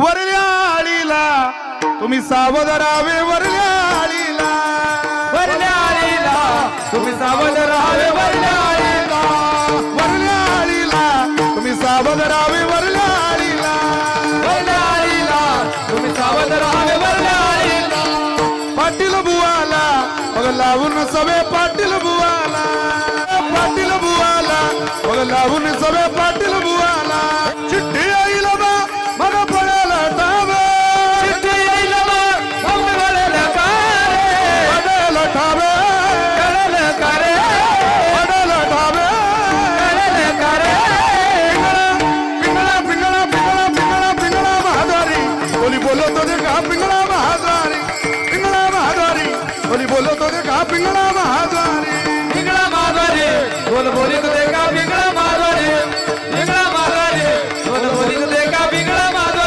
वरल्या आळीला तुम्ही सावध राहावे वरल्या आळीला वरल्या आळीला तुम्ही सावध राहावे वरल्या आळीला वरल्या आळीला तुम्ही सावध राहावे वरल्या आळीला वरल्या आळीला तुम्ही सावध राहावे वरल्या आळीला पाटील बुवाला. मग लावून सवे पाटील बुवाला. पाटील बुवाला. मग लावून सवे पाटील बुवाला. बोलो तो देखा पिंगला महाद्वारी पिंगला महाद्वारी बोली बोलो तो देखा पिंगला महाद्वारी